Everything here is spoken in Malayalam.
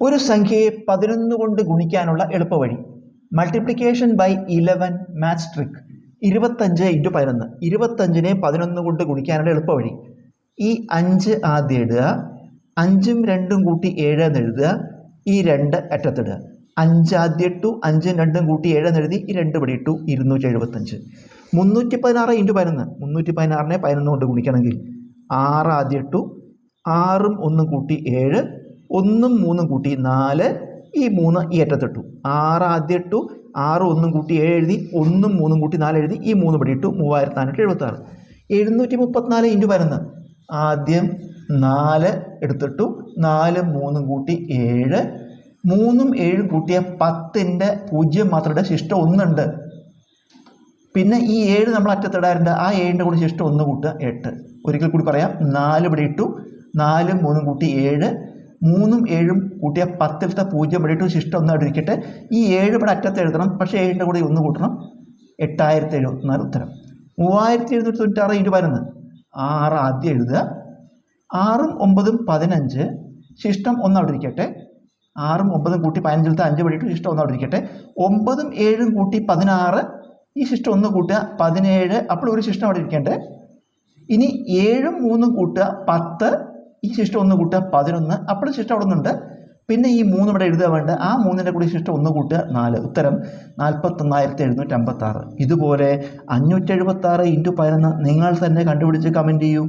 ഒരു സംഖ്യയെ പതിനൊന്ന് കൊണ്ട് ഗുണിക്കാനുള്ള എളുപ്പവഴി. Multiplication by eleven maths trick ഇരുപത്തഞ്ച് ഇന്റു പതിനൊന്ന്. ഇരുപത്തഞ്ചിനെ പതിനൊന്ന് കൊണ്ട് ഗുണിക്കാനുള്ള എളുപ്പവഴി. ഈ അഞ്ച് ആദ്യം ഇടുക. അഞ്ചും രണ്ടും കൂട്ടി ഏഴ് എന്ന് എഴുതുക. ഈ രണ്ട് അറ്റത്തിടുക. അഞ്ച് ആദ്യം ഇട്ടു. അഞ്ചും രണ്ടും കൂട്ടി ഏഴ് എന്ന് എഴുതി. ഈ രണ്ട് ഇവിടെ ഇട്ടു. ഇരുന്നൂറ്റി എഴുപത്തഞ്ച്. മുന്നൂറ്റി പതിനാറ് ഇന്റു പതിനൊന്ന്. മുന്നൂറ്റി പതിനാറിനെ പതിനൊന്ന് കൊണ്ട് ഗുണിക്കണമെങ്കിൽ ആറ് ആദ്യം ഇട്ടു. ആറും ഒന്നും കൂട്ടി ഏഴ്. ഒന്നും മൂന്നും കൂട്ടി നാല് ഈ മൂന്ന് ഈ അറ്റത്തിട്ടു. ആറ് ആദ്യം ഇട്ടു ആറ് ഒന്നും കൂട്ടി ഏഴ് എഴുതി ഒന്നും മൂന്നും കൂട്ടി നാല് എഴുതി ഈ മൂന്ന് ഇവിടെ ഇട്ടു മൂവായിരത്തി നാനൂറ്റി എഴുപത്തി ആറ് എഴുന്നൂറ്റി മുപ്പത്തിനാല് ഇന്റു പതിനൊന്ന്. ആദ്യം നാല് എടുത്തിട്ടു നാല് മൂന്നും കൂട്ടി ഏഴ്. മൂന്നും ഏഴും കൂട്ടിയ പത്തിന്റെ പൂജ്യം മാത്രമേ ശിഷ്ടം ഒന്നുണ്ട്. പിന്നെ ഈ ഏഴ് നമ്മൾ അറ്റത്തിടാറുണ്ട് ആ ഏഴിന്റെ കൂടെ ശിഷ്ടം ഒന്ന് കൂട്ടുക എട്ട്. ഒരിക്കൽ കൂടി പറയാം നാല് ഇവിടെ ഇട്ടു നാലും മൂന്നും കൂട്ടി ഏഴ്. മൂന്നും ഏഴും കൂട്ടിയ പത്തിലത്തെ പൂജ്യം ഇവിടെ ഇട്ടു ശിഷ്ടം ഒന്ന് ഇരിക്കട്ടെ ഈ ഏഴ് ഇവിടെ അറ്റത്ത് എഴുതണം പക്ഷേ ഏഴിന്റെ കൂടെ ഒന്ന് കൂട്ടണം. എട്ടായിരത്തി എഴുപത്തിനാല് ഉത്തരം. മൂവായിരത്തി എഴുന്നൂറ്റി തൊണ്ണൂറ്റാറ് ഇന്റു പതിനൊന്ന് ആറ് ആദ്യം എഴുതുക. ആറും ഒമ്പതും പതിനഞ്ച് ശിഷ്ടം ഒന്ന് അവിടെ ഇരിക്കട്ടെ ആറും ഒമ്പതും കൂട്ടി പതിനഞ്ചിലത്തെ അഞ്ച് വഴിയിട്ട് ശിഷ്ടം ഒന്ന് അവിടെ ഇരിക്കട്ടെ ഒമ്പതും ഏഴും കൂട്ടി പതിനാറ് ഈ ശിഷ്ടം ഒന്ന് കൂട്ടുക പതിനേഴ് അപ്പോൾ ഒരു ശിഷ്ടം അവിടെ ഇരിക്കണ്ടേ. ഇനി ഏഴും മൂന്നും കൂട്ടുക പത്ത് ഈ ശിഷ്ടം ഒന്ന് കൂട്ടുക പതിനൊന്ന്. അപ്പോൾ ശിഷ്ടം അവിടെ നിന്നുണ്ട്. പിന്നെ ഈ മൂന്ന് ഇവിടെ എഴുതുക വേണ്ട. ആ മൂന്നിന്റെ കൂടി ശിഷ്ടം ഒന്ന് കൂട്ടുക നാല്. ഉത്തരം നാൽപ്പത്തൊന്നായിരത്തി എഴുന്നൂറ്റി അമ്പത്താറ് ഇതുപോലെ അഞ്ഞൂറ്റി എഴുപത്താറ് ഇന്റു പതിനൊന്ന്. നിങ്ങൾ തന്നെ കണ്ടുപിടിച്ച് കമന്റ് ചെയ്യൂ.